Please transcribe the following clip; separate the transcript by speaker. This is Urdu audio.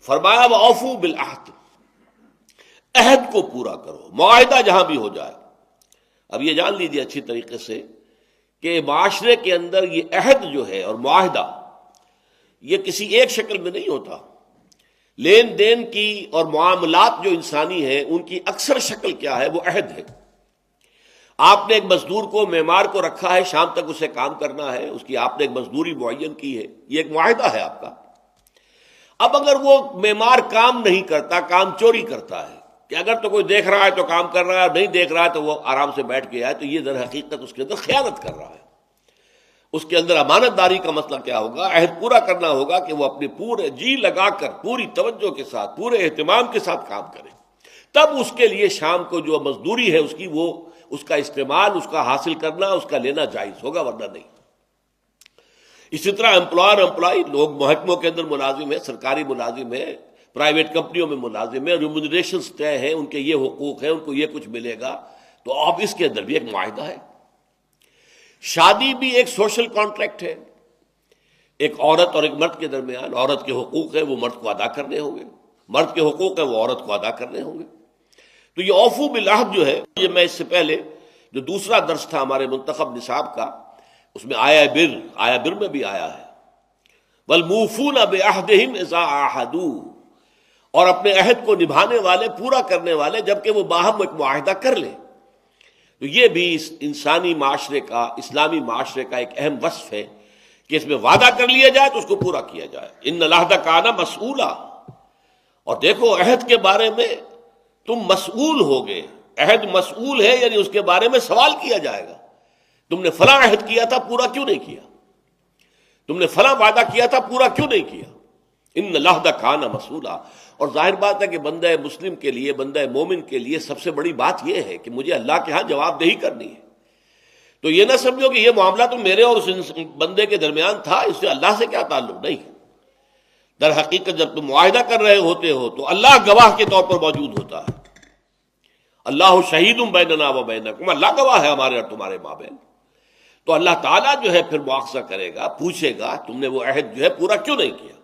Speaker 1: فرمایا وہ اوفو بالعہد عہد کو پورا کرو، معاہدہ جہاں بھی ہو جائے۔ اب یہ جان لیجیے اچھی طریقے سے کہ معاشرے کے اندر یہ عہد جو ہے اور معاہدہ، یہ کسی ایک شکل میں نہیں ہوتا۔ لین دین کی اور معاملات جو انسانی ہیں، ان کی اکثر شکل کیا ہے؟ وہ عہد ہے۔ آپ نے ایک مزدور کو، معمار کو رکھا ہے، شام تک اسے کام کرنا ہے، اس کی آپ نے ایک مزدوری معین کی ہے، یہ ایک معاہدہ ہے آپ کا۔ اب اگر وہ معمار کام نہیں کرتا، کام چوری کرتا ہے، کہ اگر تو کوئی دیکھ رہا ہے تو کام کر رہا ہے، نہیں دیکھ رہا ہے تو وہ آرام سے بیٹھ کے آئے تو یہ در حقیقت اس کے اندر خیانت کر رہا ہے۔ اس کے اندر امانت داری کا مسئلہ کیا ہوگا؟ عہد پورا کرنا ہوگا کہ وہ اپنے پورے جی لگا کر، پوری توجہ کے ساتھ، پورے اہتمام کے ساتھ کام کرے۔ تب اس کے لیے شام کو جو مزدوری ہے، اس کی وہ، اس کا استعمال، اس کا حاصل کرنا، اس کا لینا جائز ہوگا، ورنہ نہیں۔ اسی طرح امپلائر امپلائی لوگ محکموں کے اندر ملازم ہیں، سرکاری ملازم ہیں پرائیویٹ کمپنیوں میں ملازم ہیں ریمونریشن طے ہیں، ان کے یہ حقوق ہیں، ان کو یہ کچھ ملے گا۔ تو اب اس کے اندر بھی ایک معاہدہ ہے۔ شادی بھی ایک سوشل کانٹریکٹ ہے۔ ایک عورت اور ایک مرد کے درمیان عورت کے حقوق ہیں، وہ مرد کو ادا کرنے ہوں گے۔ مرد کے حقوق ہیں، وہ عورت کو ادا کرنے ہوں گے۔ تو یہ اوفو بلاحب جو ہے، یہ میں اس سے پہلے جو دوسرا درس تھا ہمارے منتخب نصاب کا اس میں آیا بر آیا بر میں بھی آیا ہے۔ بل موفون اب اور اپنے عہد کو نبھانے والے، پورا کرنے والے، جبکہ وہ باہم ایک معاہدہ کر لیں۔ تو یہ بھی اس انسانی معاشرے کا، اسلامی معاشرے کا ایک اہم وصف ہے کہ اس میں وعدہ کر لیا جائے تو اس کو پورا کیا جائے۔ ان اللہ کانا مسئولہ اور دیکھو، عہد کے بارے میں تم مسئول ہو گئے عہد مسئول ہے یعنی اس کے بارے میں سوال کیا جائے گا۔ تم نے فلاں عہد کیا تھا، پورا کیوں نہیں کیا؟ تم نے فلاں وعدہ کیا تھا، پورا کیوں نہیں کیا؟ ان اللہ کھانا مسولہ اور ظاہر بات ہے کہ بندہ مسلم کے لیے، بندہ مومن کے لیے سب سے بڑی بات یہ ہے کہ مجھے اللہ کے ہاں جواب دہی کرنی ہے۔ تو یہ نہ سمجھو کہ یہ معاملہ تو میرے اور اس بندے کے درمیان تھا، اس سے اللہ سے کیا تعلق؟ نہیں۔ در حقیقت جب تم معاہدہ کر رہے ہوتے ہو تو اللہ گواہ کے طور پر موجود ہوتا ہے۔ اللہ شہید ہوں بین و بین اللہ گواہ ہے ہمارے اور تمہارے ماں بہن۔ تو اللہ تعالیٰ جو ہے پھر مواخذہ کرے گا، پوچھے گا تم نے وہ عہد جو ہے پورا کیوں نہیں کیا؟